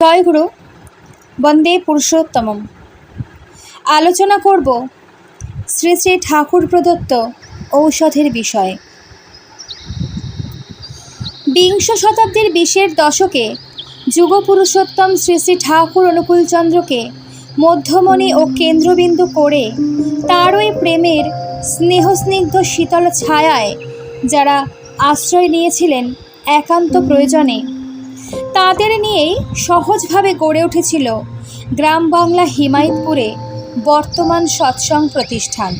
জয়গুরু, বন্দে পুরুষোত্তমম। আলোচনা করব শ্রী শ্রী ঠাকুর প্রদত্ত ঔষধের বিষয়ে। বিংশ শতাব্দীর বিশের দশকে যুগপুরুষোত্তম শ্রী শ্রী ঠাকুর অনুকূলচন্দ্রকে মধ্যমণি ও কেন্দ্রবিন্দু করে তার ওই প্রেমের স্নেহস্নিগ্ধ শীতল ছায়ায় যারা আশ্রয় নিয়েছিলেন একান্ত প্রয়োজনে তাদের নিয়েই সহজভাবে গড়ে উঠেছিল গ্রাম বাংলা হিমায়তপুরে বর্তমান সৎসং প্রতিষ্ঠান।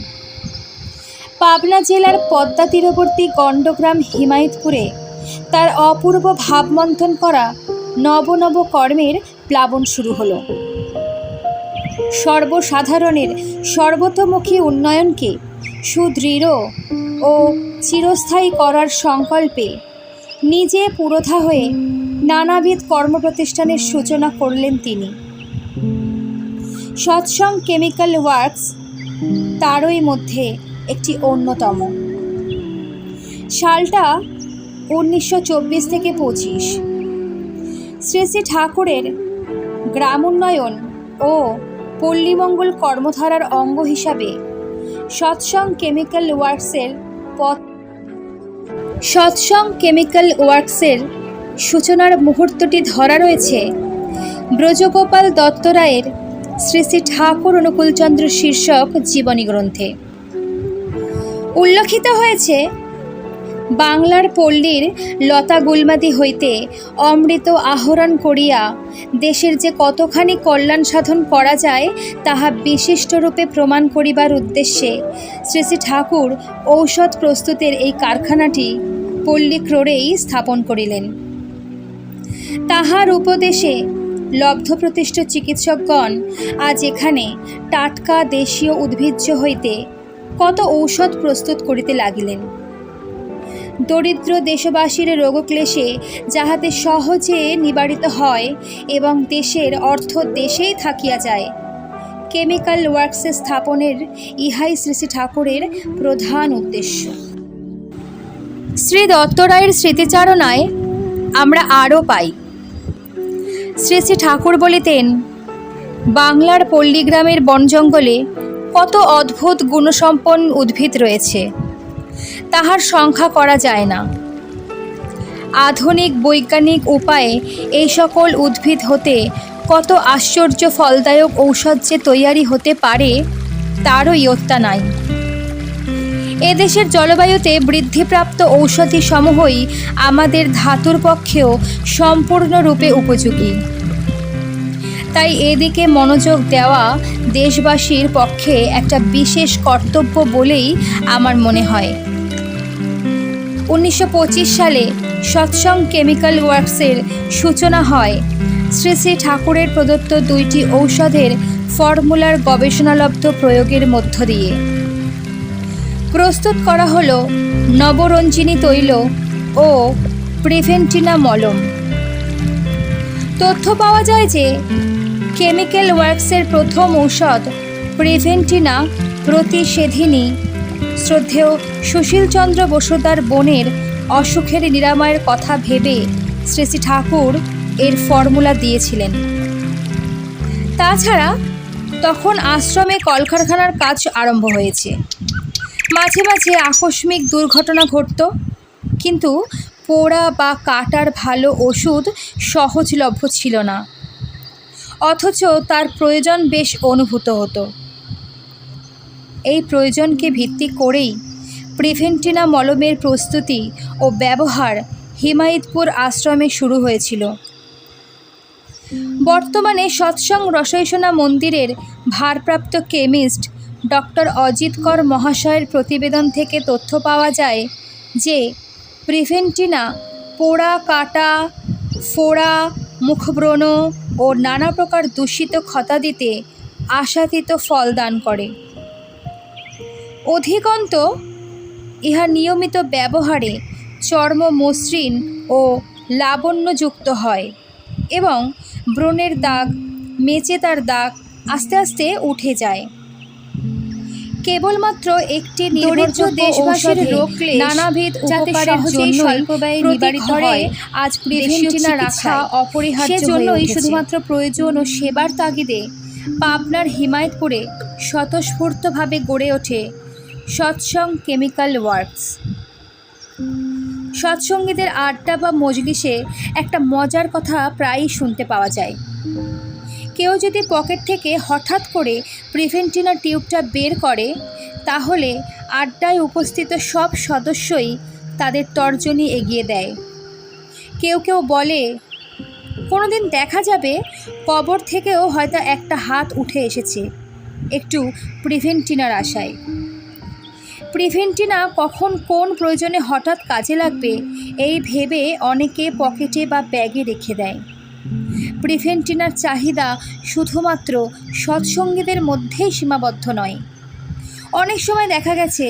পাবনা জেলার পদ্মা তীরবর্তী গণ্ডগ্রাম হিমায়তপুরে তার অপূর্ব ভাবমন্থন করা নব নব কর্মের প্লাবন শুরু হলো। সর্বসাধারণের সর্বতোমুখী উন্নয়নকে সুদৃঢ় ও চিরস্থায়ী করার সংকল্পে নিজে পুরোধা হয়ে নানাবিধ কর্মপ্রতিষ্ঠানের সূচনা করলেন তিনি। সৎসং কেমিক্যাল ওয়ার্কস তারই মধ্যে একটি অন্যতম। সালটা উনিশশো চব্বিশ থেকে পঁচিশ। শ্রী শ্রী ঠাকুরের গ্রাম উন্নয়ন ও পল্লীমঙ্গল কর্মধারার অঙ্গ হিসাবে সৎসং কেমিক্যাল ওয়ার্কসের পথ সৎসং কেমিক্যাল ওয়ার্কসের সূচনার মুহূর্তটি ধরা রয়েছে। ব্রজগোপাল দত্ত রায়ের শ্রী শ্রী ঠাকুর অনুকূলচন্দ্র শীর্ষক জীবনী গ্রন্থে। উল্লেখিত হয়েছে, বাংলার পল্লীর লতা গুলমাদি হইতে অমৃত আহরণ করিয়া দেশের যে কতখানি কল্যাণ সাধন করা যায়, তাহা বিশিষ্টরূপে প্রমাণ করিবার উদ্দেশ্যে শ্রী শ্রী ঠাকুর ঔষধ প্রস্তুতের এই কারখানাটি পল্লী ক্রোড়েই স্থাপন করিলেন। তাহার উপদেশে লব্ধপ্রতিষ্ঠ চিকিৎসকগণ আজ এখানে টাটকা দেশীয় উদ্ভিজ্জ হইতে কত ঔষধ প্রস্তুত করিতে লাগিলেন। দরিদ্র দেশবাসীর রোগক্লেশে যাহাতে সহজে নিবারিত হয় এবং দেশের অর্থ দেশেই থাকিয়া যায়, কেমিক্যাল ওয়ার্কসে স্থাপনের ইহাই শ্রী শ্রী ঠাকুরের প্রধান উদ্দেশ্য। শ্রী দত্তরায়ের স্মৃতিচারণায় আমরা আরও পাই। শ্রী শ্রী ঠাকুর বলিতেন, বাংলার পল্লীগ্রামের বন জঙ্গলে কত অদ্ভুত গুণসম্পন্ন উদ্ভিদ রয়েছে। তাহার সংখ্যা করা যায় না। আধুনিক বৈজ্ঞানিক উপায়ে এই সকল উদ্ভিদ হতে কত আশ্চর্য ফলদায়ক ঔষধ যে তৈয়ারি হতে পারে তারও ইয়ত্তা নাই। এদেশের জলবায়ুতে বৃদ্ধিপ্রাপ্ত ঔষধি সমূহই আমাদের ধাতুর পক্ষেও সম্পূর্ণরূপে উপযোগী। তাই এদিকে মনোযোগ দেওয়া দেশবাসীর পক্ষে একটা বিশেষ কর্তব্য বলেই আমার মনে হয়। উনিশশো পঁচিশ সালে সৎসং কেমিক্যাল ওয়ার্কসের সূচনা হয়। শ্রী শ্রী ঠাকুরের প্রদত্ত দুইটি ঔষধের ফর্মুলার গবেষণালব্ধ প্রয়োগের মধ্য দিয়ে। প্রস্তুত করা হলো নবরঞ্জিনী তৈল ও প্রিভেন্টিনা মলম। তথ্য পাওয়া যায় যে কেমিক্যাল ওয়ার্কসের প্রথম ঔষধ প্রিভেন্টিনা প্রতিষেধিনী শ্রদ্ধেয় সুশীলচন্দ্র বসুদার বোনের অসুখের নিরাময়ের কথা ভেবে শ্রী শ্রী ঠাকুর এর ফর্মুলা দিয়েছিলেন। তাছাড়া তখন আশ্রমে কলকারখানার কাজ আরম্ভ হয়েছে। মাঝে মাঝে আকস্মিক দুর্ঘটনা ঘটত, কিন্তু পোড়া বা কাটার ভালো ওষুধ সহজলভ্য ছিল না। অথচ তার প্রয়োজন বেশ অনুভূত হতো। এই প্রয়োজনকে ভিত্তি করেই প্রিভেন্টিনা মলমের প্রস্তুতি ও ব্যবহার হিমায়তপুর আশ্রমে শুরু হয়েছিল। বর্তমানে সৎসং রসৈসনা মন্দিরের ভারপ্রাপ্ত কেমিস্ট ডক্টর অজিত কর মহাশয়ের প্রতিবেদন থেকে তথ্য পাওয়া যায় যে, প্রিভেন্টিনা, পোড়া, কাটা, ফোড়া, মুখব্রণ ও নানা প্রকার দূষিত ক্ষতা দিতে আশাতীত ফল দান করে। অধিকন্ত ইহা নিয়মিত ব্যবহারে চর্ম মসৃণ ও লাবণ্যযুক্ত হয় এবং ব্রণের দাগ মেচে তার দাগ আস্তে আস্তে উঠে যায়। কেবলমাত্র একটি দরিদ্র দেশবাসীর রোগ নানাবিধ যাতে উপকারের সহজেই জন্যই স্বল্প ব্যয়ে নিবারিত হয়, আজ প্রিভেন্টিনা রাখা অপরিহার্য সেজন্যই শুধুমাত্র প্রয়োজন ও সেবার তাগিদে পাবনার হিমায়তপুরে স্বতঃস্ফূর্তভাবে গড়ে ওঠে সৎসং কেমিক্যাল ওয়ার্কস। সৎসঙ্গীদের আড্ডা বা মজলিসে একটা মজার কথা প্রায়ই শুনতে পাওয়া যায়। কেউ যদি পকেট থেকে হঠাৎ করে প্রিভেন্টিনা টিউবটা বের করে, তাহলে আড্ডায় উপস্থিত সব সদস্যই তাদের তর্জনী এগিয়ে দেয়। কেউ কেউ বলে কোনো দিন দেখা যাবে? কবর থেকেও হয়তো একটা হাত উঠে এসেছে। একটু প্রিভেন্টিনার আশায়। প্রিভেন্টিনা কখন কোন প্রয়োজনে হঠাৎ কাজে লাগবে, এই ভেবে অনেকে পকেটে বা ব্যাগে রেখে দেয়। প্রিভেন্টিনার চাহিদা শুধুমাত্র সৎসঙ্গীদের মধ্যেই সীমাবদ্ধ নয়। অনেক সময় দেখা গেছে,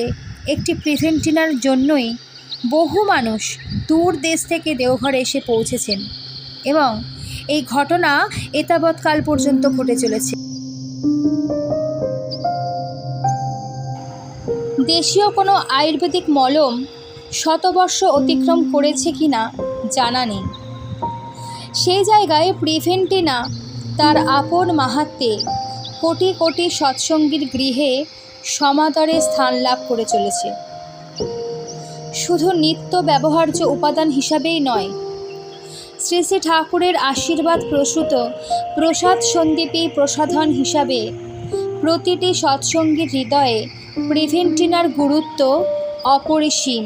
একটি প্রিভেন্টিনার জন্যই বহু মানুষ দূর দেশ থেকে দেওঘরে এসে পৌঁছেছেন এবং এই ঘটনা এতাবৎকাল পর্যন্ত ঘটে চলেছে। দেশীয় কোনো আয়ুর্বেদিক মলম শতবর্ষ অতিক্রম করেছে কিনা জানা নেই। সেই জায়গায় প্রিভেন্টিনা তার আপন মাহাত্মে কোটি কোটি সৎসঙ্গীর গৃহে সমাদরে স্থান লাভ করে চলেছে। শুধু নিত্য ব্যবহার্য উপাদান হিসাবেই নয়, শ্রী শ্রী ঠাকুরের আশীর্বাদ প্রসূত প্রসাদ সন্দীপী প্রসাধন হিসাবে প্রতিটি সৎসঙ্গীর হৃদয়ে প্রিভেন্টিনার গুরুত্ব অপরিসীম।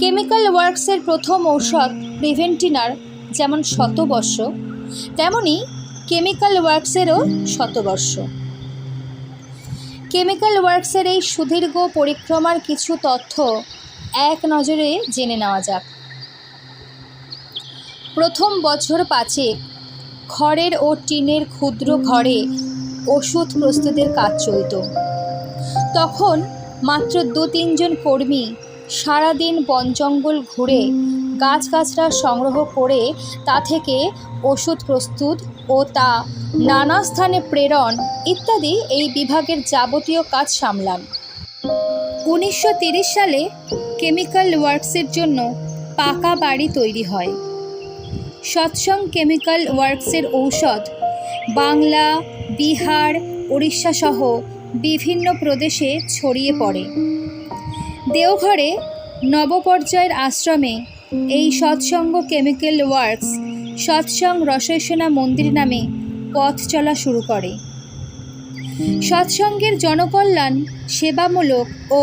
কেমিক্যাল ওয়ার্কসের প্রথম ঔষধ প্রিভেন্টিনার যেমন শতবর্ষ, তেমনি কেমিক্যাল ওয়ার্কসেরও শতবর্ষ। কেমিক্যাল ওয়ার্কসের এই সুদীর্ঘ পরিক্রমার কিছু তথ্য এক নজরে জেনে নেওয়া যাক। প্রথম বছর পাঁচে খড়ের ও টিনের ক্ষুদ্র ঘরে ওষুধ প্রস্তুতের কাজ চলত। তখন মাত্র দু তিনজন কর্মী সারাদিন বন জঙ্গল ঘুরে গাছগাছরা সংগ্রহ করে তা থেকে ওষুধ প্রস্তুত ও তা নানা স্থানে প্রেরণ ইত্যাদি এই বিভাগের যাবতীয় কাজ সামলান। উনিশশো সালে কেমিক্যাল ওয়ার্কসের জন্য পাকা বাড়ি তৈরি হয়। সৎসং কেমিক্যাল ওয়ার্কসের ঔষধ বাংলা, বিহার উড়িষ্যা সহ বিভিন্ন প্রদেশে ছড়িয়ে পড়ে। দেওঘরে নবপর্যায়ের আশ্রমে এই সৎসঙ্গ কেমিক্যাল ওয়ার্কস, সৎসং রসৈসেনা মন্দির নামে পথ চলা শুরু করে। সৎসঙ্গের জনকল্যাণ, সেবামূলক ও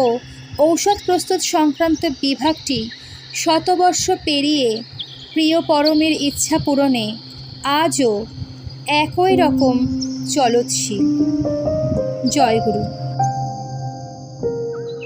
ঔষধ প্রস্তুত সংক্রান্ত বিভাগটি শতবর্ষ পেরিয়ে প্রিয় পরমের ইচ্ছা পূরণে আজও একই রকম চলৎশীল জয়গুরু।